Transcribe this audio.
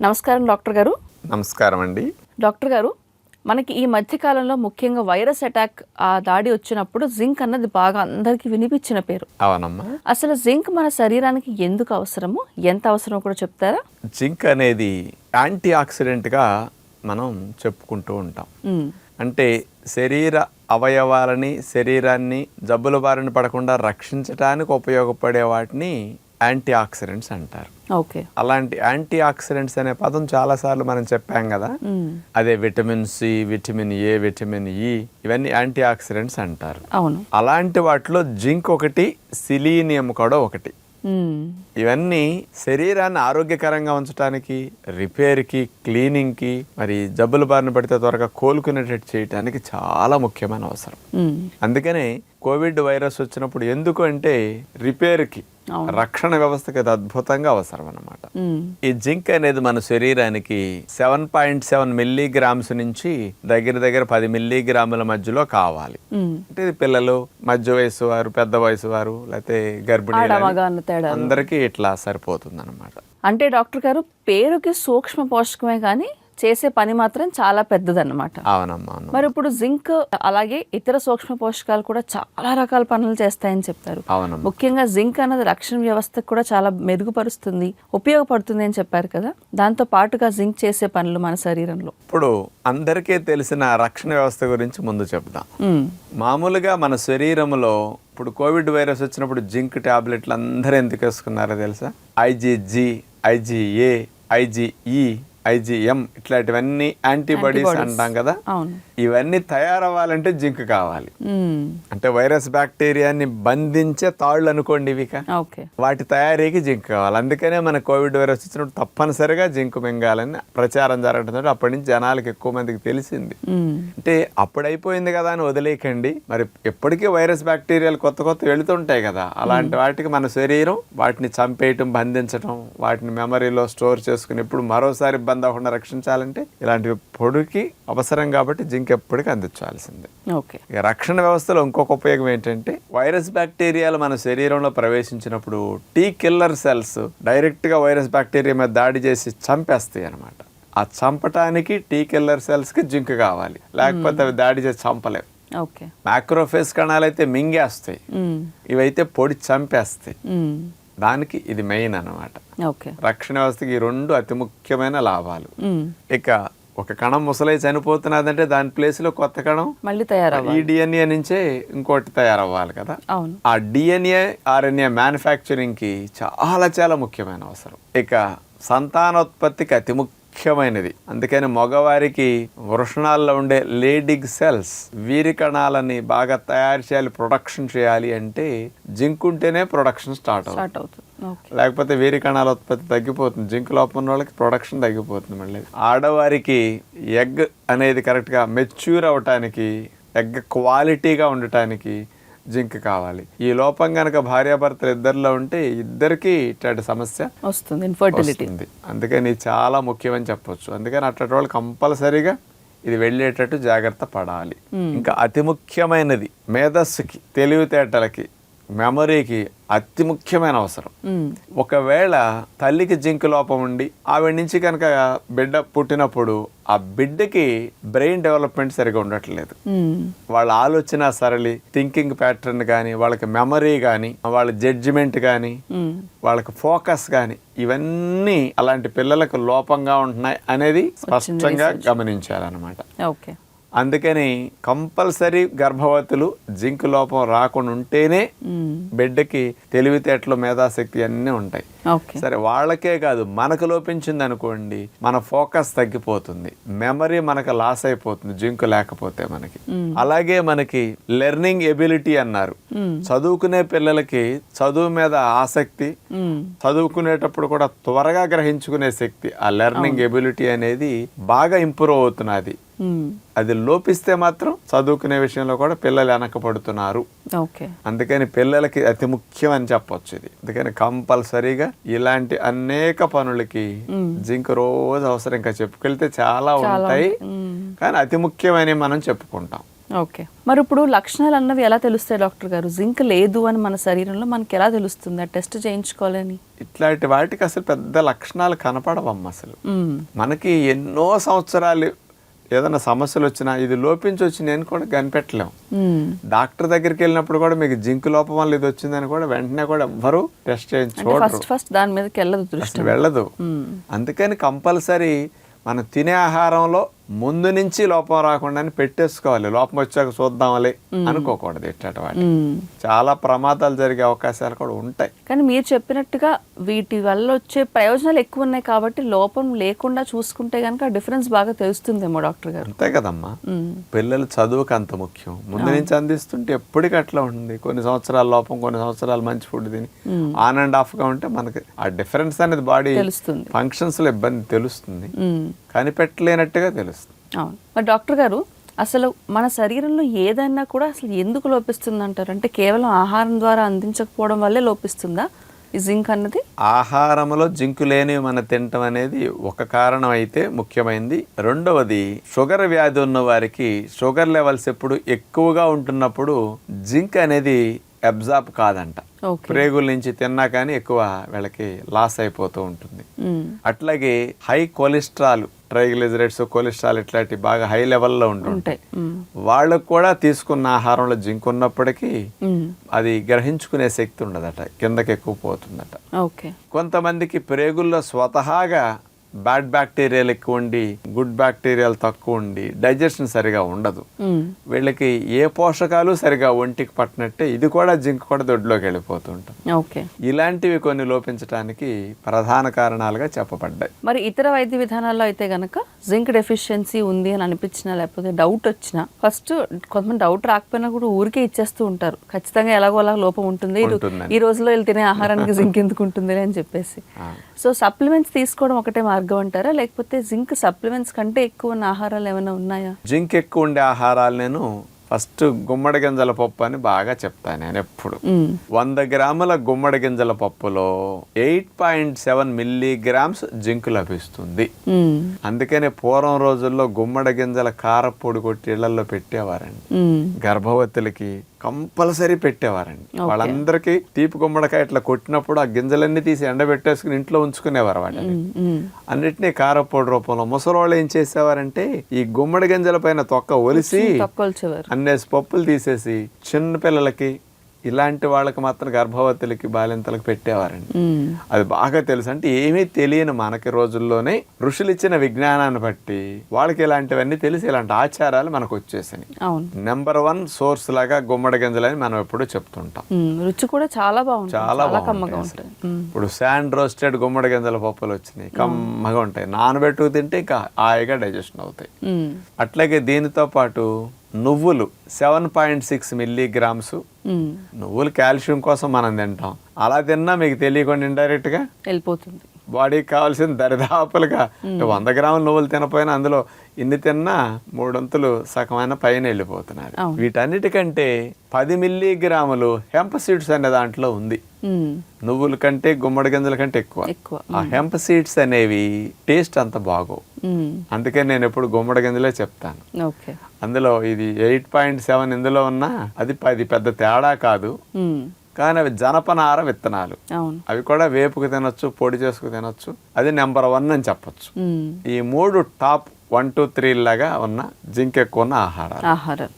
నమస్కారం డాక్టర్ గారు. నమస్కారం అండి. డాక్టర్ గారు మనకి ఈ మధ్యకాలంలో ముఖ్యంగా వైరస్ అటాక్ ఆ దాడి వచ్చినప్పుడు జింక్ అన్నది బాగా అందరికీ వినిపించిన పేరు. అవునమ్మా. అసలు జింక్ మన శరీరానికి ఎందుకు అవసరము? ఎంత అవసరమో కూడా చెప్తారా? జింక్ అనేది యాంటీ ఆక్సిడెంట్గా మనం చెప్పుకుంటూ ఉంటాం. అంటే శరీర అవయవాలని శరీరాన్ని జబ్బుల బారిన పడకుండా రక్షించడానికి ఉపయోగపడే వాటిని యాంటీ ఆక్సిడెంట్స్ అంటారు ఓకే అలాంటి యాంటీ ఆక్సిడెంట్స్ అనే పదం చాలాసార్లు మనం చెప్పాం కదా. అదే vitamin C vitamin A vitamin E ఇవన్నీ యాంటీ ఆక్సిడెంట్స్ అంటారు అవును అలాంటి వాటిలో జింక్ ఒకటి సిలీనియం కూడా ఒకటి. ఇవన్నీ శరీరాన్ని ఆరోగ్యకరంగా ఉంచడానికి రిపేర్కి క్లీనింగ్కి మరి జబ్బుల బారిన పడితే త్వరగా కోలుకునేటట్టు చేయడానికి చాలా ముఖ్యమైన అవసరం. అందుకనే కోవిడ్ వైరస్ వచ్చినప్పుడు ఎందుకు అంటే రిపేర్కి. రక్షణ వ్యవస్థకి అది అద్భుతంగా అవసరం అన్నమాట మ్మ్. ఈ జింక్ అనేది మన శరీరానికి సెవెన్ పాయింట్ సెవెన్ మిల్లీగ్రామ్స్ నుంచి దగ్గర దగ్గర పది మిల్లీగ్రాముల మధ్యలో కావాలి. అంటే ఇది పిల్లలు మధ్య వయసు వారు పెద్ద వయసు వారు లేకపోతే గర్భిణీ అందరికీ ఇట్లా సరిపోతుంది అనమాట అంటే డాక్టర్ గారు పేరుకి సూక్ష్మ పోషకమే కానీ చేసే పని మాత్రం చాలా పెద్దదన్నమాట. అవునమ్మా అవును. మరి ఇప్పుడు జింక్ అలాగే ఇతర సూక్ష్మ పోషకాలు కూడా చాలా రకాల పనులు చేస్తాయని చెప్తారు. అవునమ్మా. ముఖ్యంగా జింక్ అన్నది రక్షణ వ్యవస్థకు కూడా చాలా మెరుగుపరుస్తుంది ఉపయోగపడుతుంది అని చెప్పారు కదా. దాంతో పాటుగా జింక్ చేసే పనులు మన శరీరంలో. ఇప్పుడు అందరికీ తెలిసిన రక్షణ వ్యవస్థ గురించి ముందు చెప్దాం. మ్మ్. మామూలుగా మన శరీరంలో ఇప్పుడు కోవిడ్ వైరస్ వచ్చినప్పుడు జింక్ టాబ్లెట్లు అందరూ ఎందుకు వేసుకున్నారో తెలుసా? ఐజీజీ ఐజీఏ ఐజీఈ ఐజీఎం ఇట్లాంటివన్నీ యాంటీబాడీస్. అంటాం కదా. ఇవన్నీ తయారవ్వాలంటే జింక్ కావాలి. అంటే వైరస్ బ్యాక్టీరియాని బంధించే తాళ్ళు అనుకోండి ఓకే. వాటి తయారీకి జింక్ కావాలి. అందుకనే మన కోవిడ్ వైరస్ వచ్చినప్పుడు తప్పనిసరిగా జింక్ మింగాలని ప్రచారం జరగడంతో అప్పటి నుంచి జనాలకు ఎక్కువ మందికి తెలిసింది. అంటే అప్పుడు అయిపోయింది కదా అని వదిలేయకండి. మరి ఎప్పటికీ వైరస్ బ్యాక్టీరియాలు కొత్త కొత్త వెళుతుంటాయి కదా. అలాంటి వాటికి మన శరీరం వాటిని చంపేయటం బంధించటం వాటిని మెమరీలో స్టోర్ చేసుకుని ఎప్పుడు మరోసారి ఇబ్బంది అవ్వకుండా రక్షించాలంటే ఇలాంటి పొడికి అవసరం కాబట్టి జింక్ ఎప్పటికీ అందించాల్సిందే. ఓకే. రక్షణ వ్యవస్థలో ఇంకొక ఉపయోగం ఏంటంటే వైరస్ బ్యాక్టీరియాలు మన శరీరంలో ప్రవేశించినప్పుడు టీ కిల్లర్ సెల్స్ డైరెక్ట్గా వైరస్ బ్యాక్టీరియా మీద దాడి చేసి చంపేస్తాయి అన్నమాట ఆ చంపటానికి టీ కిల్లర్ సెల్స్కి జింక్ కావాలి. లేకపోతే అవి దాడి చేసి చంపలేవు. మ్యాక్రోఫేస్ కణాలు అయితే మింగేస్తాయి. ఇవైతే పొడి చంపేస్తాయి. దానికి ఇది మెయిన్ అన్నమాట. ఓకే. రక్షణ వ్యవస్థకి ఈ రెండు అతి ముఖ్యమైన లాభాలు. ఇక ఒక కణం ముసలై చనిపోతున్నదంటే దాని ప్లేస్లో కొత్త కణం మళ్ళీ తయారవ్వాలి. ఈ డిఎన్ఏ నుంచే ఇంకోటి తయారవ్వాలి కదా. అవును. ఆ డిఎన్ఏ ఆర్ఎన్ఏ మ్యానుఫ్యాక్చరింగ్కి చాలా చాలా ముఖ్యమైన అవసరం. ఇక సంతానోత్పత్తికి అతి ముఖ్యమైనది. అందుకని మగవారికి వృషణాల్లో ఉండే లేడిగ్ సెల్స్ వీరి కణాలని బాగా తయారు చేయాలి ప్రొడక్షన్ చేయాలి అంటే జింక్ ఉంటేనే ప్రొడక్షన్ స్టార్ట్ అవుతుంది. లేకపోతే వీరి కణాల ఉత్పత్తి తగ్గిపోతుంది. జింక్ లోపం ఉన్న వాళ్ళకి ప్రొడక్షన్ తగ్గిపోతుంది మళ్ళీ. ఆడవారికి ఎగ్ అనేది కరెక్ట్గా మెచ్యూర్ అవటానికి ఎగ్ క్వాలిటీగా ఉండటానికి జింక్ కావాలి. ఈ లోపం కనుక భార్యాభర్తలు ఇద్దరిలో ఉంటే ఇద్దరికి ఇట్లాంటి సమస్య వస్తుంది ఇన్ఫర్టిలిటీ అందుకని చాలా ముఖ్యమని చెప్పొచ్చు. అందుకని అట్లాంటి వాళ్ళు కంపల్సరీగా ఇది వెళ్ళేటట్టు జాగ్రత్త పడాలి. ఇంకా అతి ముఖ్యమైనది మేధస్సుకి తెలివితేటలకి మెమరీకి అతి ముఖ్యమైన అవసరం. ఒకవేళ తల్లికి జింక్ లోపం ఉండి ఆవిడ నుంచి కనుక బిడ్డ పుట్టినప్పుడు ఆ బిడ్డకి బ్రెయిన్ డెవలప్మెంట్ సరిగా ఉండట్లేదు. వాళ్ళ ఆలోచన సరళి థింకింగ్ ప్యాటర్న్ కానీ వాళ్ళకి మెమరీ కానీ వాళ్ళ జడ్జిమెంట్ కానీ వాళ్ళకి ఫోకస్ కానీ ఇవన్నీ అలాంటి పిల్లలకు లోపంగా ఉంటున్నాయి అనేది స్పష్టంగా గమనించాలన్నమాట. ఓకే. అందుకని కంపల్సరీ గర్భవతులు జింక్ లోపం రాకుండా ఉంటేనే బిడ్డకి తెలివితేటలు మేధాశక్తి అన్నీ ఉంటాయి. సరే వాళ్ళకే కాదు మనకు లోపించింది అనుకోండి మన ఫోకస్ తగ్గిపోతుంది. మెమరీ మనకు లాస్ అయిపోతుంది జింక్ లేకపోతే మనకి. అలాగే మనకి లెర్నింగ్ ఎబిలిటీ అన్నారు. చదువుకునే పిల్లలకి చదువు మీద ఆసక్తి చదువుకునేటప్పుడు కూడా త్వరగా గ్రహించుకునే శక్తి ఆ లెర్నింగ్ ఎబిలిటీ అనేది బాగా ఇంప్రూవ్ అవుతున్నది. అది లోపిస్తే మాత్రం చదువుకునే విషయంలో కూడా పిల్లలు వెనకపడుతున్నారు ఓకే. అందుకని పిల్లలకి అతి ముఖ్యం అని చెప్పొచ్చు ఇది. అందుకని కంపల్సరీగా ఇలాంటి అనేక పనులకి జింక్ రోజు అవసరం ఇంకా చెప్పుకెళ్తే చాలా ఉంటాయి. కానీ అతి ముఖ్యమని మనం చెప్పుకుంటాం. ఓకే. మరి ఇప్పుడు లక్షణాలు అన్నవి ఎలా తెలుస్తాయి డాక్టర్ గారు? జింక్ లేదు అని మన శరీరంలో మనకి ఎలా తెలుస్తుంది? ఆ టెస్ట్ చేయించుకోవాలని? ఇట్లాంటి వాటికి అసలు పెద్ద లక్షణాలు కనపడవమ్మ అసలు. మనకి ఎన్నో సంవత్సరాలు ఏదైనా సమస్యలు వచ్చినా ఇది లోపించి వచ్చి నేను కూడా కనిపెట్టలేం మ్మ్. డాక్టర్ దగ్గరికి వెళ్ళినప్పుడు కూడా మీకు జింక్ లోపం వల్ల ఇది వచ్చిందని కూడా వెంటనే కూడా ఎవ్వరు టెస్ట్ చేయించి ఫస్ట్ ఫస్ట్ దాని మీదకి వెళ్ళదు వెళ్ళదు. అందుకని కంపల్సరీ మనం తినే ఆహారంలో ముందు నుంచి లోపం రాకుండా పెట్టేసుకోవాలి. లోపం వచ్చాక చూద్దాంలే అనుకోకూడదు ఇట్లాంటి వాటి. చాలా ప్రమాదాలు జరిగే అవకాశాలు కూడా ఉంటాయి. కానీ మీరు చెప్పినట్టుగా వీటి వల్ల వచ్చే ప్రయోజనాలు ఎక్కువ ఉన్నాయి కాబట్టి లోపం లేకుండా చూసుకుంటే కనుక డిఫరెన్స్ బాగా తెలుస్తుందేమో డాక్టర్ గారు. అంతే కదమ్మా. మ్మ్. పిల్లలు చదువుకు అంత ముఖ్యం. ముందు నుంచి అందిస్తుంటే ఎప్పటికీ అట్లా ఉంటుంది కొన్ని సంవత్సరాల లోపం కొన్ని సంవత్సరాలు మంచి ఫుడ్ తిని ఆన్ అండ్ ఆఫ్గా ఉంటే మనకి ఆ డిఫరెన్స్ అనేది బాడీ తెలుస్తుంది. ఫంక్షన్స్లో ఇబ్బంది తెలుస్తుంది. కనిపెట్టలేనట్టుగా తెలుస్తుంది. అవును. మరి డాక్టర్ గారు అసలు మన శరీరంలో ఏదైనా కూడా అసలు ఎందుకు లోపిస్తుంది అంటారు అంటే కేవలం ఆహారం ద్వారా అందించకపోవడం వల్లే లోపిస్తుందా? ఈ జింక్ అన్నది? ఆహారంలో జింకు లేనివి మన తినటం అనేది ఒక కారణం అయితే ముఖ్యమైనది రెండవది షుగర్ వ్యాధి ఉన్న వారికి షుగర్ లెవెల్స్ ఎప్పుడు ఎక్కువగా ఉంటున్నప్పుడు జింక్ అనేది అబ్జార్బ్ కాదంట. ప్రేగుల నుంచి తిన్నా కానీ ఎక్కువ వీళ్ళకి లాస్ అయిపోతూ ఉంటుంది. అట్లాగే హై కొలెస్ట్రాల్ ట్రైగ్లిజరైడ్స్ కొలెస్ట్రాల్ ఇట్లాంటి బాగా హై లెవెల్లో ఉంటుంటాయి. వాళ్ళకు కూడా తీసుకున్న ఆహారంలో జింక్ ఉన్నప్పటికీ. అది గ్రహించుకునే శక్తి ఉండదట కిందకి ఎక్కువ పోతుందట ఓకే కొంతమందికి ప్రేగుల్లో స్వతహాగా బ్యాడ్ బ్యాక్టీరియాలు ఎక్కువ ఉండి గుడ్ బ్యాక్టీరియాలు తక్కువ ఉండి డైజెషన్ సరిగా ఉండదు. మ్మ్. వీళ్ళకి ఏ పోషకాలు సరిగా ఒంటికి పట్టినట్టే ఇది కూడా జింక్ కూడా దొడ్లోకి వెళ్ళిపోతుంటాం ఓకే. ఇలాంటివి కొన్ని లోపించడానికి ప్రధాన కారణాలుగా చెప్పబడ్డాయి. మరి ఇతర వైద్య విధానాల్లో అయితే గనక జింక్ డెఫిషియన్సీ ఉంది అని అనిపించినా లేకపోతే డౌట్ వచ్చినా ఫస్ట్ కొంతమంది డౌట్ రాకపోయినా కూడా ఊరికే ఇచ్చేస్తూ ఉంటారు. ఖచ్చితంగా ఎలాగో అలా లోపం ఉంటుంది. ఈ రోజులో వీళ్ళు తినే ఆహారానికి జింక్ ఎందుకు ఉంటుంది అని చెప్పేసి. సో సప్లిమెంట్స్ తీసుకోవడం ఒకటే మార్గం. అంటారా లేకపోతే జింక్ సప్లిమెంట్స్ కంటే ఎక్కువ ఉన్న ఆహారాలు ఏమైనా ఉన్నాయా జింక్ ఎక్కువ ఉండే ఆహారాలు నేను ఫస్ట్ గుమ్మడి గింజల పప్పు అని బాగా చెప్తాను నేను ఎప్పుడు. వంద గ్రాముల గుమ్మడి గింజల పప్పులో eight point seven milligrams zinc లభిస్తుంది. అందుకనే పూర్వం రోజుల్లో గుమ్మడి గింజల కారపొడి కొట్టి ఇళ్ళలో పెట్టేవారండి. గర్భవతులకి కంపల్సరీ పెట్టేవారండి వాళ్ళందరికీ తీపి గుమ్మడికాయ ఇట్లా కొట్టినప్పుడు ఆ గింజలన్నీ తీసి ఎండబెట్టేసుకుని ఇంట్లో ఉంచుకునేవారు. మ్మ్. అన్నిటినీ కారపొడి రూపంలో ముసలోళ్ళు ఏం చేసేవారంటే ఈ గుమ్మడి గింజల పైన తొక్క ఒలిసి అన్నేసి పప్పులు తీసేసి చిన్న పిల్లలకి ఇలాంటి వాళ్ళకి మాత్రం గర్భవతులకి బాలింతలకు పెట్టేవారండి. అది బాగా తెలుసు. అంటే ఏమీ తెలియని మనకి రోజుల్లోనే ఋషులు ఇచ్చిన విజ్ఞానాన్ని బట్టి వాళ్ళకి ఇలాంటివన్నీ తెలిసి ఇలాంటి ఆచారాలు మనకు వచ్చేసినాయి. అవును. నెంబర్ వన్ సోర్స్ లాగా గుమ్మడి గింజలని మనం ఎప్పుడూ చెప్తుంటాం. రుచి కూడా చాలా బాగుంటుంది. చాలా మ్మ్. ఇప్పుడు శాండ్ రోస్టెడ్ గుమ్మడి గింజల పప్పులు వచ్చినాయి. కమ్మగా ఉంటాయి. నానబెట్టుకు తింటే ఇంకా హాయిగా డైజెషన్ అవుతాయి. అట్లాగే దీనితో పాటు నువ్వులు సెవెన్ పాయింట్ సిక్స్ మిల్లీగ్రామ్స్. నువ్వులు కాల్షియం కోసం మనం తింటాం. అలా తిన్నా మీకు తెలియకుండా ఇండైరెక్ట్గా వెళ్ళిపోతుంది. బాడీకి కావాల్సిన దరిదాపులుగా వంద గ్రాముల నువ్వులు తినపోయినా అందులో ఇన్ని తిన్నా మూడొంతులు సగమైన పైన వెళ్ళిపోతున్నారు. వీటన్నిటికంటే పది మిల్లీగ్రాములు హెంప్ సీడ్స్ అనే దాంట్లో ఉంది. నువ్వుల కంటే గుమ్మడి గింజల కంటే ఎక్కువ. ఎక్కువ. ఆ హెంప్ సీడ్స్ అనేవి టేస్ట్ అంత బాగోవు. మ్మ్. అందుకని నేను ఎప్పుడు గుమ్మడి గింజలే చెప్తాను. అందులో ఇది ఎయిట్ పాయింట్ సెవెన్ ఇందులో ఉన్నా అది పది పెద్ద తేడా కాదు. మ్మ్. కానీ అవి జనపనార విత్తనాలు. అవి కూడా వేపుకు తినొచ్చు పొడి చేసుకు తినొచ్చు. అది నెంబర్ వన్ అని చెప్పొచ్చు. మ్మ్. ఈ మూడు టాప్ వన్ టూ త్రీ లాగా ఉన్న జింక్ ఎక్కువ ఉన్న ఆహారాలు. ఆహారం